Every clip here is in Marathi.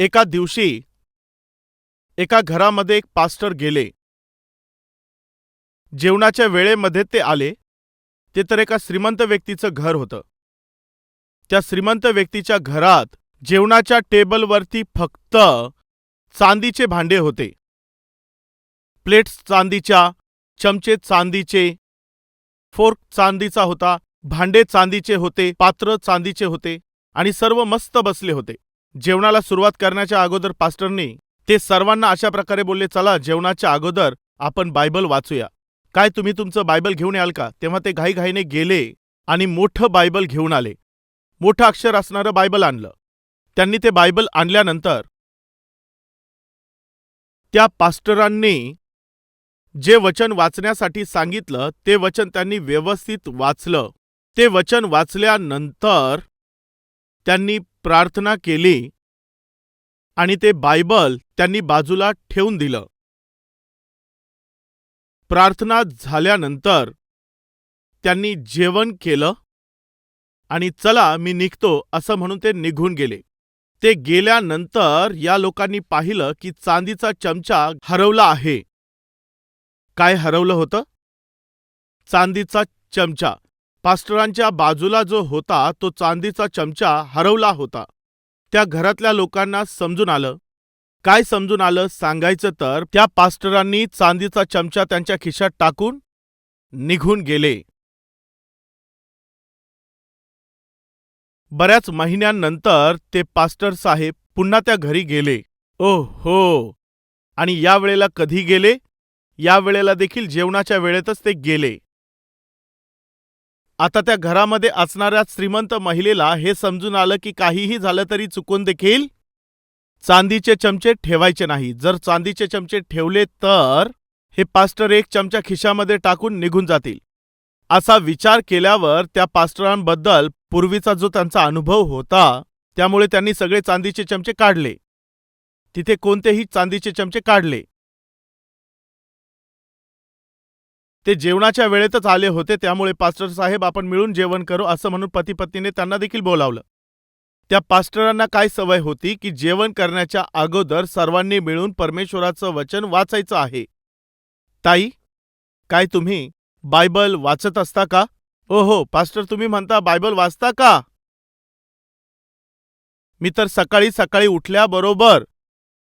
एका दिवशी एका घरामध्ये एक पास्टर गेले. जेवणाच्या वेळेमध्ये ते आले. ते तर एका श्रीमंत व्यक्तीचं घर होतं. त्या श्रीमंत व्यक्तीच्या घरात जेवणाच्या टेबलवरती फक्त चांदीचे भांडे होते. प्लेट्स चांदीच्या चमचे चांदीचे फोर्क चांदीचा होता भांडे चांदीचे होते पात्र चांदीचे होते आणि सर्व मस्त बसले होते. जेवणाला सुरुवात करण्याच्या अगोदर पास्टरनी ते सर्वांना अशा प्रकारे बोलले चला जेवणाच्या अगोदर आपण बायबल वाचूया. काय तुम्ही तुमचं बायबल घेऊन याल का? तेव्हा ते घाईघाईने गेले आणि मोठं बायबल घेऊन आले. मोठं अक्षर असणारं बायबल आणलं. त्यांनी ते बायबल आणल्यानंतर त्या पास्टरांनी जे वचन वाचण्यासाठी सांगितलं ते वचन त्यांनी व्यवस्थित वाचलं. ते वचन वाचल्यानंतर त्यांनी प्रार्थना केली आणि ते बायबल त्यांनी बाजूला ठेवून दिलं. प्रार्थना झाल्यानंतर त्यांनी जेवण केलं आणि चला मी निघतो असं म्हणून ते निघून गेले. ते गेल्यानंतर या लोकांनी पाहिलं की चांदीचा चमचा हरवला आहे. काय हरवलं होतं? चांदीचा चमचा. पास्टरांच्या बाजूला जो होता तो चांदीचा चमचा हरवला होता. त्या घरातल्या लोकांना समजून आलं. काय समजून आलं सांगायचं तर त्या पास्टरांनी चांदीचा चमचा त्यांच्या खिशात टाकून निघून गेले. बऱ्याच महिन्यांनंतर ते पास्टर साहेब पुन्हा त्या घरी गेले. ओ हो. आणि या वेळेला कधी गेले? या वेळेला देखील जेवणाच्या वेळेतच ते गेले. आता त्या घरामध्ये असणाऱ्या श्रीमंत महिलेला हे समजून आलं की काहीही झालं तरी चुकून देखील चांदीचे चमचे ठेवायचे नाही. जर चांदीचे चमचे ठेवले तर हे पास्टर एक चमचा खिशामध्ये टाकून निघून जातील. असा विचार केल्यावर त्या पास्टरांबद्दल पूर्वीचा जो त्यांचा अनुभव होता त्यामुळे त्यांनी सगळे चांदीचे चमचे काढले. तिथे कोणतेही चांदीचे चमचे काढले. ते जेवणाच्या वेळेतच आले होते त्यामुळे पास्टर साहेब आपण मिळून जेवण करू असं म्हणून पती पत्नीने त्यांना देखील बोलावलं. त्या पास्टरांना काय सवय होती की जेवण करण्याच्या अगोदर सर्वांनी मिळून परमेश्वराचं वचन वाचायचं आहे? ताई काय तुम्ही बायबल वाचत असता का? ओ हो पास्टर तुम्ही म्हणता बायबल वाचता का? मी तर सकाळी सकाळी उठल्याबरोबर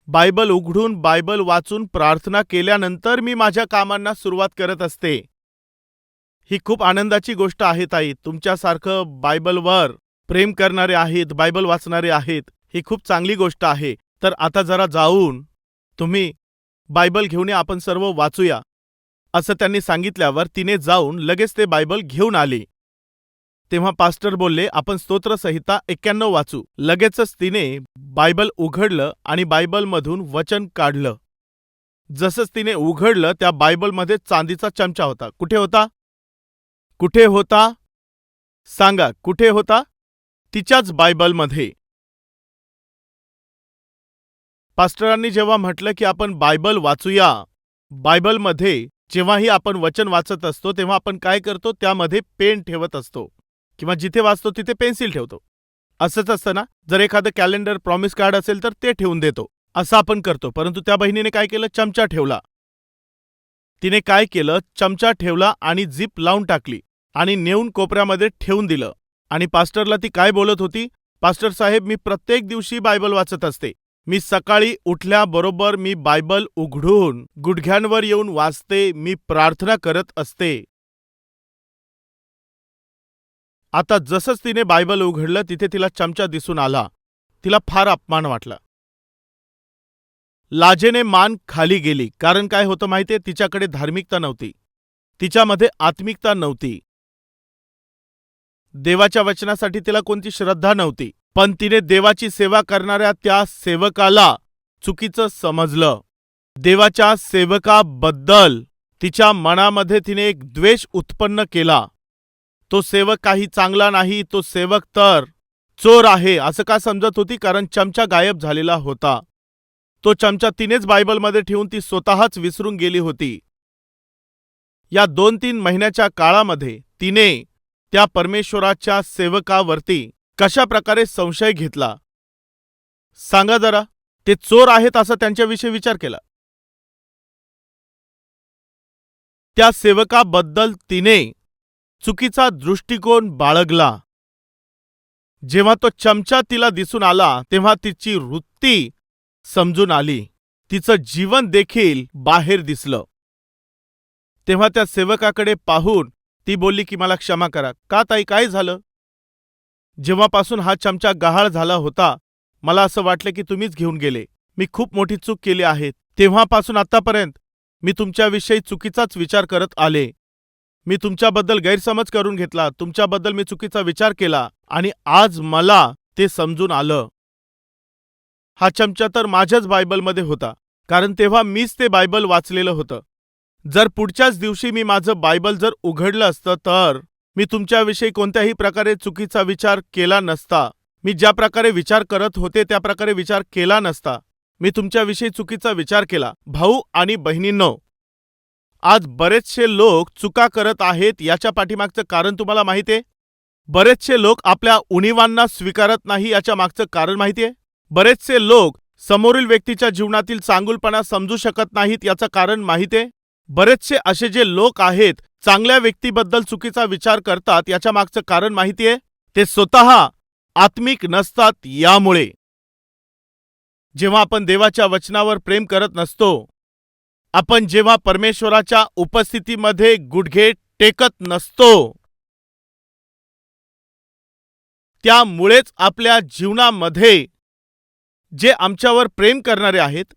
बायबल उघडून बायबल वाचून प्रार्थना केल्यानंतर मी माझ्या कामांना सुरुवात करत असते. ही खूप आनंदाची गोष्ट आहे ताई. तुमच्यासारखं बायबलवर प्रेम करणारे आहेत बायबल वाचणारे आहेत ही खूप चांगली गोष्ट आहे. तर आता जरा जाऊन तुम्ही बायबल घेऊन आपण सर्व वाचूया. असं त्यांनी सांगितल्यावर तिने जाऊन लगेच ते बायबल घेऊन आली. तेव्हा पास्टर बोलले आपण स्तोत्रसंहिता एक्क्याण्णव वाचू. लगेचच तिने बायबल उघडलं आणि बायबलमधून वचन काढलं. जसंच तिने उघडलं त्या बायबलमध्ये चांदीचा चमचा होता. कुठे होता? कुठे होता? सांगा कुठे होता? तिच्याच बायबलमध्ये. पास्टरांनी जेव्हा म्हटलं की आपण बायबल वाचूया बायबलमध्ये जेव्हाही आपण वचन वाचत असतो तेव्हा आपण काय करतो? त्यामध्ये पेन ठेवत असतो. किंवा जिथे वाचतो तिथे पेन्सिल ठेवतो. असंच असतं ना? जर एखादं कॅलेंडर प्रॉमिस कार्ड असेल तर ते ठेवून देतो. असं आपण करतो. परंतु त्या बहिणीने काय केलं? चमचा ठेवला. तिने काय केलं? चमचा ठेवला आणि जीप लावून टाकली आणि नेऊन कोपऱ्यामध्ये ठेवून दिलं. आणि पास्टरला ती काय बोलत होती? पास्टर साहेब मी प्रत्येक दिवशी बायबल वाचत असते. मी सकाळी उठल्याबरोबर मी बायबल उघडून गुडघ्यांवर येऊन वाचते. मी प्रार्थना करत असते. आता जसंच तिने बायबल उघडलं तिथे तिला चमचा दिसून आला. तिला फार अपमान वाटला. लाजेने मान खाली गेली. कारण काय होतं माहितीये? तिच्याकडे धार्मिकता नव्हती. तिच्यामध्ये आत्मिकता नव्हती. देवाच्या वचनासाठी तिला कोणती श्रद्धा नव्हती. पण तिने देवाची सेवा करणाऱ्या त्या सेवकाला चुकीचं समजलं. देवाच्या सेवकाबद्दल तिच्या मनामध्ये तिने एक द्वेष उत्पन्न केला. तो सेवक काही चांगला नाही तो सेवक तर चोर आहे असं का समजत होती? कारण चमचा गायब झालेला होता. तो चमचा तिनेच बायबलमध्ये ठेवून ती स्वतःच विसरून गेली होती. या दोन तीन महिन्याच्या काळामध्ये तिने त्या परमेश्वराच्या सेवकावरती कशा प्रकारे संशय घेतला? सांगा जरा ते चोर आहेत असा त्यांच्याविषयी विचार केला. त्या सेवकाबद्दल तिने चुकीचा दृष्टिकोन बाळगला. जेव्हा तो चमचा तिला दिसून आला तेव्हा तिची वृत्ती समजून आली. तिचं जीवन देखील बाहेर दिसलं. तेव्हा त्या सेवकाकडे पाहून ती बोलली की मला क्षमा करा. का ताई काय झालं? जेव्हापासून हा चमचा गहाळ झाला होता मला असं वाटलं की तुम्हीच घेऊन गेले. मी खूप मोठी चूक केली आहे. तेव्हापासून आतापर्यंत मी तुमच्याविषयी चुकीचाच विचार करत आले. मी तुमच्याबद्दल गैरसमज करून घेतला तुमच्याबद्दल मी चुकीचा विचार केला आणि आज मला ते समजून आलं. हा चमचा तर माझ्याच बायबलमध्ये होता कारण तेव्हा मीच ते बायबल वाचलेलं होतं. जर पुढच्याच दिवशी मी माझं बायबल जर उघडलं असतं तर मी तुमच्याविषयी कोणत्याही प्रकारे चुकीचा विचार केला नसता. मी ज्या प्रकारे विचार करत होते त्या प्रकारे विचार केला नसता. मी तुमच्याविषयी चुकीचा विचार केला. भाऊ आणि बहिणींनो आज बरेचसे लोक चुका करत आहेत याच्या पाठीमागचं कारण तुम्हाला माहिती आहे? बरेचसे लोक आपल्या उणीवांना स्वीकारत नाही याच्या मागचं कारण माहिती आहे? बरेचसे लोक समोरील व्यक्तीच्या जीवनातील चांगुलपणा समजू शकत नाहीत याचं कारण माहिती आहे? बरेचसे असे जे लोक आहेत चांगल्या व्यक्तीबद्दल चुकीचा विचार करतात याच्या मागचं कारण माहिती आहे? ते स्वतः आत्मिक नसतात यामुळे. जेव्हा आपण देवाच्या वचनावर प्रेम करत नसतो आपण जेव्हा परमेश्वराच्या उपस्थितीमध्ये गुडघे टेकत नसतो त्यामुळेच आपल्या जीवनामध्ये जे आमच्यावर प्रेम करणारे आहेत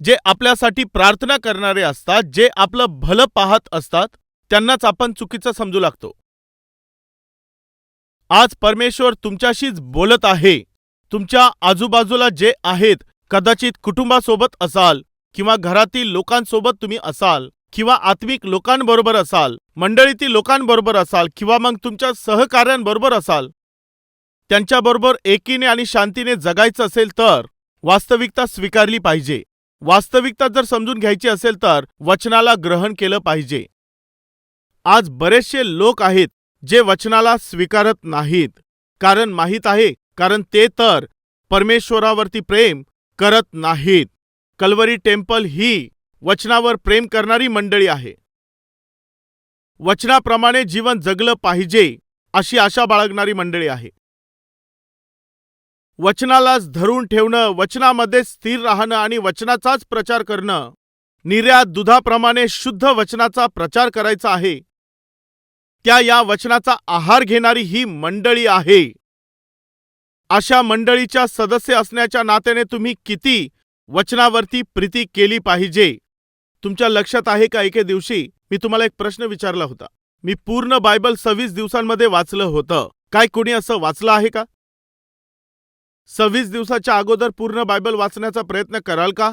जे आपल्यासाठी प्रार्थना करणारे असतात जे आपलं भलं पाहत असतात त्यांनाच आपण चुकीचं समजू लागतो. आज परमेश्वर तुमच्याशीच बोलत आहे. तुमच्या आजूबाजूला जे आहेत कदाचित कुटुंबासोबत असाल किंवा घरातील लोकांसोबत तुम्ही असाल किंवा आत्मिक लोकांबरोबर असाल मंडळीतील लोकांबरोबर असाल किंवा मग तुमच्या सहकाऱ्यांबरोबर असाल त्यांच्याबरोबर एकीने आणि शांतीने जगायचं असेल तर वास्तविकता स्वीकारली पाहिजे. वास्तविकता जर समजून घ्यायची असेल तर वचनाला ग्रहण केलं पाहिजे. आज बरेचसे लोक आहेत जे वचनाला स्वीकारत नाहीत कारण माहीत आहे कारण ते तर परमेश्वरावरती प्रेम करत नाहीत. कल्वरी टेम्पल ही वचनावर प्रेम करणारी मंडळी आहे. वचनाप्रमाणे जीवन जगलं पाहिजे अशी आशा बाळगणारी मंडळी आहे. वचनालाच धरून ठेवणं वचनामध्ये स्थिर राहणं आणि वचनाचाच प्रचार करणं निर्यात दुधाप्रमाणे शुद्ध वचनाचा प्रचार करायचा आहे. त्या या वचनाचा आहार घेणारी ही मंडळी आहे. अशा मंडळीच्या सदस्य असण्याच्या नात्याने तुम्ही किती वचनावरती प्रीती केली पाहिजे. तुमच्या लक्षात आहे का एके दिवशी? मी तुम्हाला एक प्रश्न विचारला होता. मी पूर्ण बायबल सव्वीस दिवसांमध्ये वाचलं होतं. काय कोणी असं वाचलं आहे का? सव्वीस दिवसाच्या अगोदर पूर्ण बायबल वाचण्याचा प्रयत्न कराल का?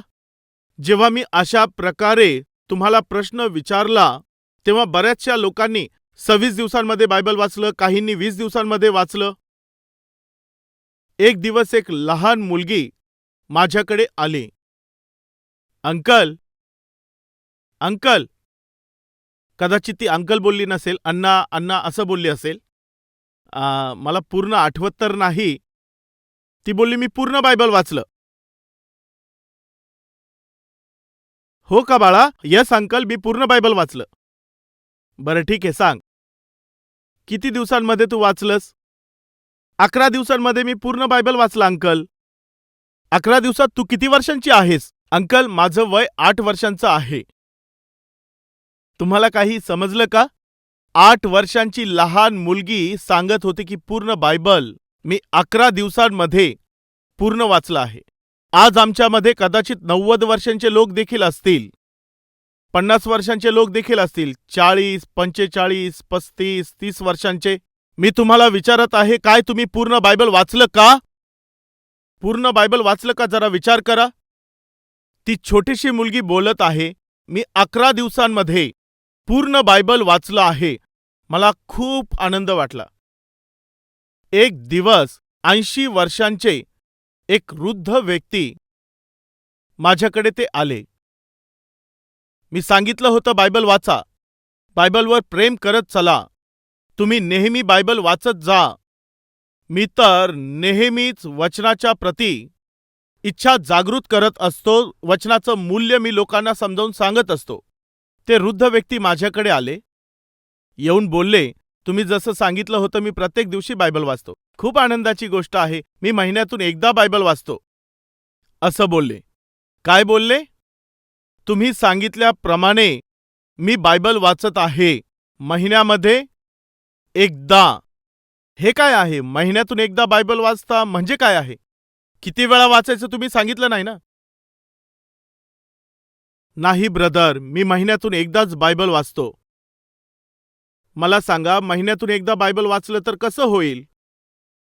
जेव्हा मी अशा प्रकारे तुम्हाला प्रश्न विचारला तेव्हा बऱ्याचशा लोकांनी सव्वीस दिवसांमध्ये बायबल वाचलं काहींनी वीस दिवसांमध्ये वाचलं. एक दिवस एक लहान मुलगी माझ्याकडे आली. अंकल! अंकल! कदाचित ती अंकल बोलली नसेल अण्णा अण्णा असं बोलली असेल. आ, मला पूर्ण आठवत तर नाही. ती बोलली मी पूर्ण बायबल वाचलं. हो का बाळा? यस अंकल मी पूर्ण बायबल वाचलं. बरं ठीक आहे सांग. किती दिवसांमध्ये तू वाचलंस? अकरा दिवसांमध्ये मी पूर्ण बायबल वाचलं अंकल. अकरा दिवसात तू किती वर्षांची आहेस? अंकल माझं वय आठ वर्षांचं आहे. तुम्हाला काही समजलं का? आठ वर्षांची लहान मुलगी सांगत होती की पूर्ण बायबल मी अकरा दिवसांमध्ये पूर्ण वाचलं आहे. आज आमच्यामध्ये कदाचित नव्वद वर्षांचे लोक देखील असतील. पन्नास वर्षांचे लोक देखील असतील. चाळीस पंचेचाळीस पस्तीस तीस वर्षांचे. मी तुम्हाला विचारत आहे काय तुम्ही पूर्ण बायबल वाचलं का? पूर्ण बायबल वाचलं का जरा विचार करा. ती छोटीशी मुलगी बोलत आहे मी अकरा दिवसांमध्ये पूर्ण बायबल वाचलं आहे. मला खूप आनंद वाटला. एक दिवस ऐंशी वर्षांचे एक वृद्ध व्यक्ती माझ्याकडे ते आले. मी सांगितलं होतं बायबल वाचा. बायबलवर प्रेम करत चला. तुम्ही नेहमी बायबल वाचत जा. मी तर नेहमीच वचनाच्या प्रती इच्छा जागृत करत असतो वचनाचं मूल्य मी लोकांना समजावून सांगत असतो. ते वृद्ध व्यक्ती माझ्याकडे आले येऊन बोलले तुम्ही जसं सांगितलं होतं मी प्रत्येक दिवशी बायबल वाचतो. खूप आनंदाची गोष्ट आहे मी महिन्यातून एकदा बायबल वाचतो. असं बोलले. काय बोलले? तुम्ही सांगितल्याप्रमाणे मी बायबल वाचत आहे महिन्यामध्ये एकदा. हे काय आहे? महिन्यातून एकदा बायबल वाचता म्हणजे काय आहे? किती वेळा वाचायचं तुम्ही सांगितलं नाही ना? नाही ब्रदर मी महिन्यातून एकदाच बायबल वाचतो. मला सांगा महिन्यातून एकदा बायबल वाचलं तर कसं होईल?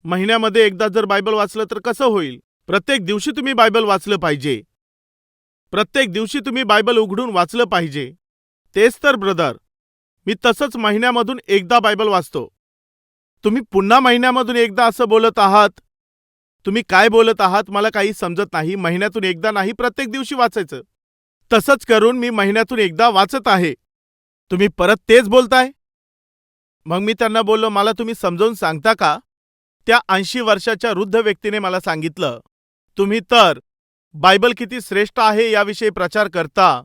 महिन्यामध्ये एकदा जर बायबल वाचलं तर कसं होईल? प्रत्येक दिवशी तुम्ही बायबल वाचलं पाहिजे. प्रत्येक दिवशी तुम्ही बायबल उघडून वाचलं पाहिजे. तेच तर ब्रदर. मी तसंच महिन्यामधून एकदा बायबल वाचतो. तुम्ही पुन्हा महिन्यामधून एकदा असं बोलत आहात? तुम्ही काय बोलत आहात मला काही समजत नाही. महिन्यातून एकदा नाही प्रत्येक दिवशी वाचायचं. तसंच करून मी महिन्यातून एकदा वाचत आहे. तुम्ही परत तेच बोलताय? मग मी त्यांना बोललो मला तुम्ही समजावून सांगता का? त्या ऐंशी वर्षाच्या वृद्ध व्यक्तीने मला सांगितलं तुम्ही तर बायबल किती श्रेष्ठ आहे याविषयी प्रचार करता.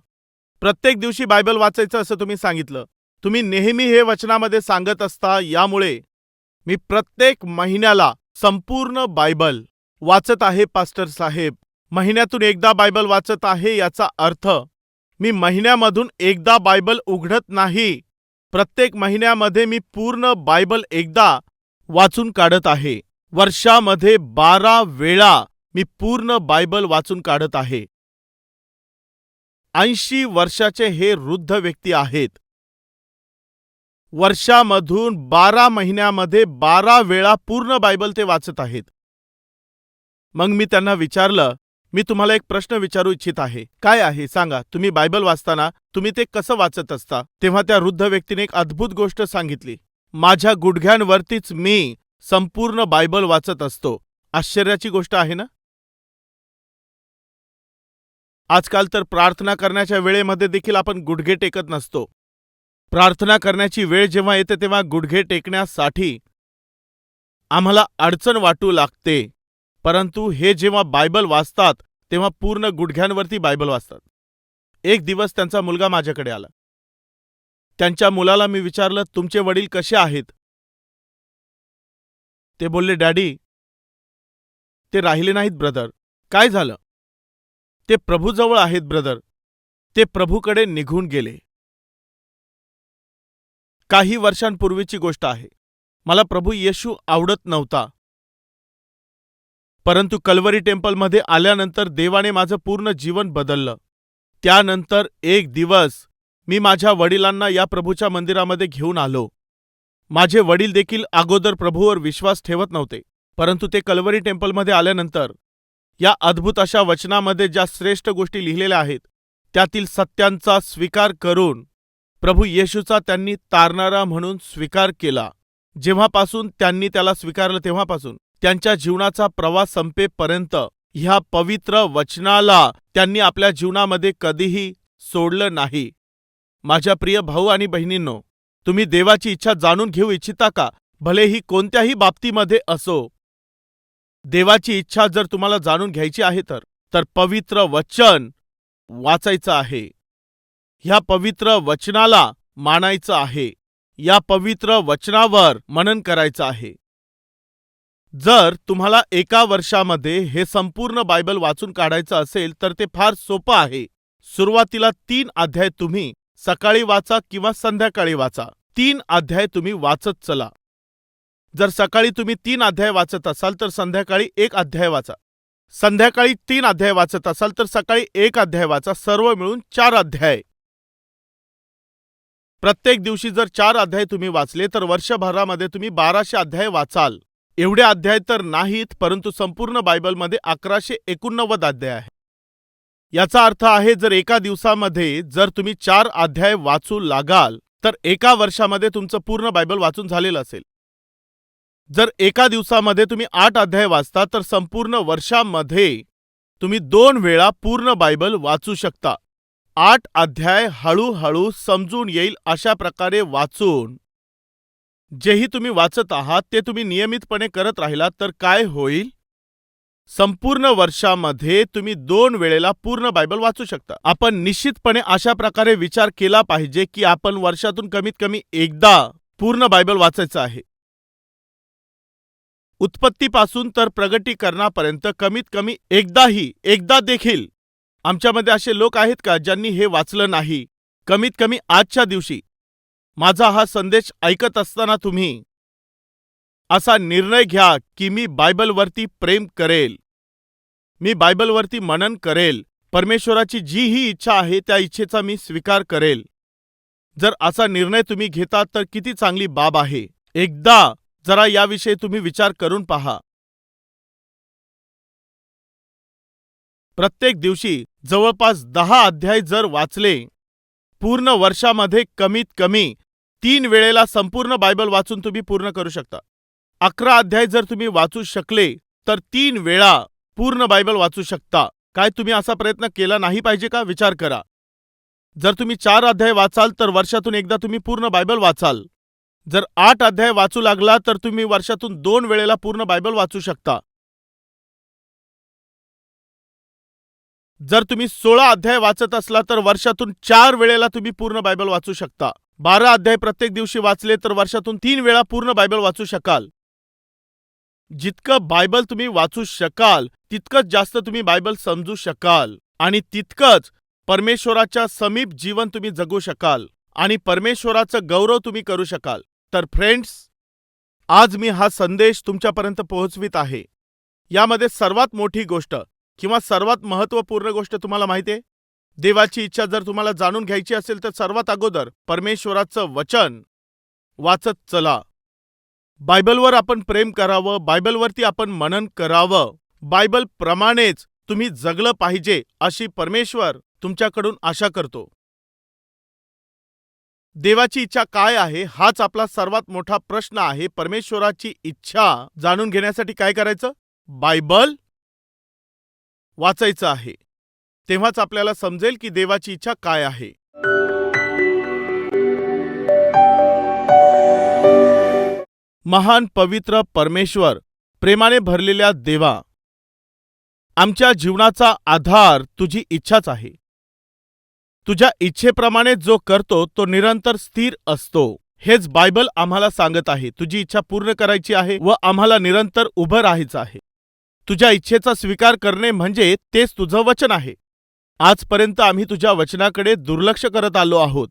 प्रत्येक दिवशी बायबल वाचायचं असं तुम्ही सांगितलं. तुम्ही नेहमी हे वचनामध्ये सांगत असता यामुळे मी प्रत्येक महिन्याला संपूर्ण बायबल वाचत आहे पास्टर साहेब. महिन्यातून एकदा बायबल वाचत आहे याचा अर्थ मी महिन्यामधून एकदा बायबल उघडत नाही. प्रत्येक महिन्यामध्ये मी पूर्ण बायबल एकदा वाचून काढत आहे. वर्षामध्ये बारा वेळा मी पूर्ण बायबल वाचून काढत आहे. ऐंशी वर्षाचे हे वृद्ध व्यक्ती आहेत. वर्षामधून बारा महिन्यामध्ये बारा वेळा पूर्ण बायबल ते वाचत आहेत. मग मी त्यांना विचारलं मी तुम्हाला एक प्रश्न विचारू इच्छित आहे. काय आहे? सांगा. तुम्ही बायबल वाचताना तुम्ही ते कसं वाचत असता? तेव्हा त्या वृद्ध व्यक्तीने एक अद्भुत गोष्ट सांगितली. माझ्या गुडघ्यांवरतीच मी संपूर्ण बायबल वाचत असतो. आश्चर्याची गोष्ट आहे ना? आजकाल तर प्रार्थना करण्याच्या वेळेमध्ये देखील आपण गुडघे टेकत नसतो. प्रार्थना करण्याची वेळ जेव्हा येते तेव्हा गुडघे टेकण्यासाठी आम्हाला अडचण वाटू लागते. परंतु हे जेव्हा बायबल वाचतात तेव्हा पूर्ण गुडघ्यांवरती बायबल वाचतात. एक दिवस त्यांचा मुलगा माझ्याकडे आला. त्यांच्या मुलाला मी विचारलं तुमचे वडील कसे आहेत? ते बोलले डॅडी ते राहिले नाहीत ब्रदर. काय झालं? ते प्रभूजवळ आहेत ब्रदर. ते प्रभूकडे निघून गेले. काही वर्षांपूर्वीची गोष्ट आहे. मला प्रभू येशू आवडत नव्हता. परंतु कल्वरी टेम्पलमध्ये आल्यानंतर देवाने माझं पूर्ण जीवन बदललं. त्यानंतर एक दिवस मी माझ्या वडिलांना या प्रभूच्या मंदिरामध्ये घेऊन आलो. माझे वडील देखील अगोदर प्रभूवर विश्वास ठेवत नव्हते परंतु ते कल्वरी टेम्पलमध्ये आल्यानंतर या अद्भुत अशा वचनामध्ये ज्या श्रेष्ठ गोष्टी लिहिलेल्या आहेत त्यातील सत्यांचा स्वीकार करून प्रभू येशूचा त्यांनी तारणारा म्हणून स्वीकार केला. जेव्हापासून त्यांनी त्याला स्वीकारलं तेव्हापासून त्यांच्या जीवनाचा प्रवास संपेपर्यंत ह्या पवित्र वचनाला त्यांनी आपल्या जीवनामध्ये कधीही सोडलं नाही. माझ्या प्रिय भाऊ आणि बहिणींनो तुम्ही देवाची इच्छा जाणून घेऊ इच्छिता का? भलेही कोणत्याही बाबतीमध्ये असो. देवाची इच्छा जर तुम्हाला जाणून घ्यायची आहे तर तर पवित्र वचन वाचायचं आहे. ह्या पवित्र वचनाला मानायचं आहे. या पवित्र वचनावर मनन करायचं आहे. जर तुम्हाला एका वर्षामध्ये हे संपूर्ण बायबल वाचून काढायचं असेल तर ते फार सोपं आहे. सुरुवातीला तीन अध्याय तुम्ही सकाळी वाचा किंवा संध्याकाळी वाचा. तीन अध्याय तुम्ही वाचत चला. जर सकाळी तुम्ही तीन अध्याय वाचत असाल तर संध्याकाळी एक अध्याय वाचा. संध्याकाळी तीन अध्याय वाचत असाल तर सकाळी एक अध्याय वाचा. सर्व मिळून चार अध्याय. प्रत्येक दिवशी जर चार अध्याय तुम्ही वाचले तर वर्षभरामध्ये तुम्ही बाराशे अध्याय वाचाल. एवढे अध्याय तर नाहीत परंतु संपूर्ण बायबलमध्ये अकराशे एकोणनव्वद अध्याय आहे. याचा अर्थ आहे जर एका दिवसामध्ये जर तुम्ही चार अध्याय वाचू लागाल तर एका वर्षामध्ये तुमचं पूर्ण बायबल वाचून झालेलं असेल. जर एका दिवसामध्ये तुम्ही आठ अध्याय वाचता तर संपूर्ण वर्षामध्ये तुम्ही दोन वेळा पूर्ण बायबल वाचू शकता. आठ अध्याय हळूहळू समजून येईल अशा प्रकारे वाचून. जेही तुम्ही वाचत आहात ते तुम्ही नियमितपणे करत राहिलात तर काय होईल? संपूर्ण वर्षामध्ये तुम्ही दोन वेळेला पूर्ण बायबल वाचू शकता. आपण निश्चितपणे अशा प्रकारे विचार केला पाहिजे की आपण वर्षातून कमीत कमी एकदा पूर्ण बायबल वाचायचं आहे. उत्पत्तीपासून तर प्रगटीकरणापर्यंत कमीत कमी एकदाही एकदा देखील आमच्यामध्ये असे लोक आहेत का ज्यांनी हे वाचलं नाही? कमीत कमी आजच्या दिवशी. माझा हा संदेश ऐकत असताना तुम्ही. असा निर्णय घ्या की मी बायबलवरती प्रेम करेल. मी बायबलवरती मनन करेल. परमेश्वराची जी ही इच्छा आहे त्या इच्छेचा मी स्वीकार करेल. जर असा निर्णय तुम्ही घेता तर किती चांगली बाब आहे. एकदा जरा याविषयी तुम्ही विचार करून पहा. प्रत्येक दिवशी जवळपास दहा अध्याय जर वाचले पूर्ण वर्षामध्ये कमीत कमी तीन वेळेला संपूर्ण बायबल वाचून तुम्ही पूर्ण करू शकता. अकरा अध्याय जर तुम्ही वाचू शकले तर तीन वेळा पूर्ण बायबल वाचू शकता. काय तुम्ही असा प्रयत्न केला नाही पाहिजे का? विचार करा. जर तुम्ही चार अध्याय वाचाल तर वर्षातून एकदा तुम्ही पूर्ण बायबल वाचाल. जर आठ अध्याय वाचू लागला तर तुम्ही वर्षातून दोन वेळेला पूर्ण बायबल वाचू शकता. जर तुम्ही सोळा अध्याय वाचत असला तर वर्षातून चार वेळेला तुम्ही पूर्ण बायबल वाचू शकता. बारा अध्याय प्रत्येक दिवशी वाचले तर वर्षातून तीन वेळा पूर्ण बायबल वाचू शकाल. जितकं बायबल तुम्ही वाचू शकाल तितकंच जास्त तुम्ही बायबल समजू शकाल. आणि तितकंच परमेश्वराच्या समीप जीवन तुम्ही जगू शकाल. आणि परमेश्वराचं गौरव तुम्ही करू शकाल. तर फ्रेंड्स आज मी हा संदेश तुमच्यापर्यंत पोहोचवित आहे. यामध्ये सर्वात मोठी गोष्ट किंवा सर्वात महत्त्वपूर्ण गोष्ट तुम्हाला माहिती आहे? देवाची इच्छा जर तुम्हाला जाणून घ्यायची असेल तर सर्वात अगोदर परमेश्वराचं वचन वाचत चला. बायबलवर आपण प्रेम करावं बायबलवरती आपण मनन करावं. बायबल प्रमाणेच तुम्ही जगलं पाहिजे अशी परमेश्वर तुमच्याकडून आशा करतो. देवाची इच्छा काय आहे हाच आपला सर्वात मोठा प्रश्न आहे. परमेश्वराची इच्छा जाणून घेण्यासाठी काय करायचं? बायबल वाचायचं आहे. तेव्हाच आपल्याला समजेल की देवाची इच्छा काय आहे. महान पवित्र परमेश्वर प्रेमाने भरलेल्या देवा आमच्या जीवनाचा आधार तुझी इच्छाच आहे. तुझ्या इच्छेप्रमाणे जो करतो तो निरंतर स्थिर असतो. हेच बायबल आम्हाला सांगत आहे. तुझी इच्छा पूर्ण करायची आहे व आम्हाला निरंतर उभं राहायचं आहे. तुझ्या इच्छेचा स्वीकार करणे म्हणजे तेच तुझं वचन आहे. आजपर्यंत आम्ही तुझ्या वचनाकडे दुर्लक्ष करत आलो आहोत.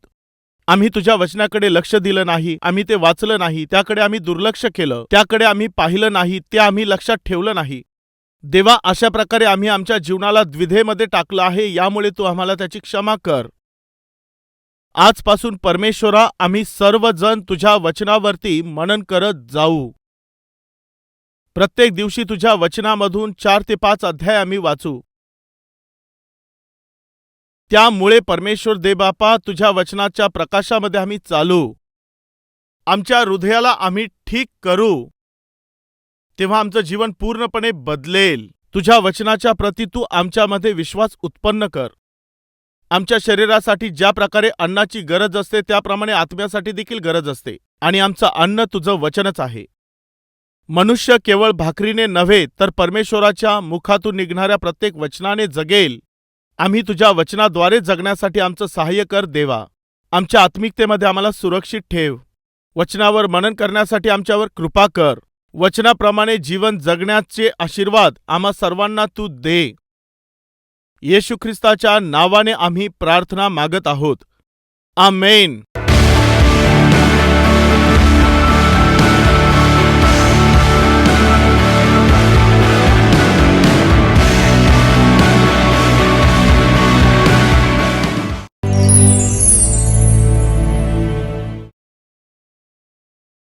आम्ही तुझ्या वचनाकडे लक्ष दिलं नाही आम्ही ते वाचलं नाही त्याकडे आम्ही दुर्लक्ष केलं त्याकडे आम्ही पाहिलं नाही ते आम्ही लक्षात ठेवलं नाही. देवा अशा प्रकारे आम्ही आमच्या जीवनाला द्विधेमध्ये टाकलं आहे यामुळे तू आम्हाला त्याची क्षमा कर. आजपासून परमेश्वरा आम्ही सर्वजण तुझ्या वचनावरती मनन करत जाऊ. प्रत्येक दिवशी तुझ्या वचनामधून चार ते पाच अध्याय आम्ही वाचू. त्यामुळे परमेश्वर देबापा तुझ्या वचनाच्या प्रकाशामध्ये आम्ही चालू. आमच्या हृदयाला आम्ही ठीक करू. तेव्हा आमचं जीवन पूर्णपणे बदलेल. तुझ्या वचनाच्या प्रती तू आमच्यामध्ये विश्वास उत्पन्न कर. आमच्या शरीरासाठी ज्या प्रकारे अन्नाची गरज असते त्याप्रमाणे आत्म्यासाठी देखील गरज असते. आणि आमचं अन्न तुझं वचनच आहे. मनुष्य केवळ भाकरीने नव्हे तर परमेश्वराच्या मुखातून निघणाऱ्या प्रत्येक वचनाने जगेल. आम्ही तुझ्या वचनाद्वारे जगण्यासाठी आमचं सहाय्य कर देवा. आमच्या आत्मिकतेमध्ये आम्हाला सुरक्षित ठेव. वचनावर मनन करण्यासाठी आमच्यावर कृपा कर. वचनाप्रमाणे जीवन जगण्याचे आशीर्वाद आम्हा सर्वांना तू दे. येशू ख्रिस्ताच्या नावाने आम्ही प्रार्थना मागत आहोत. आमेन.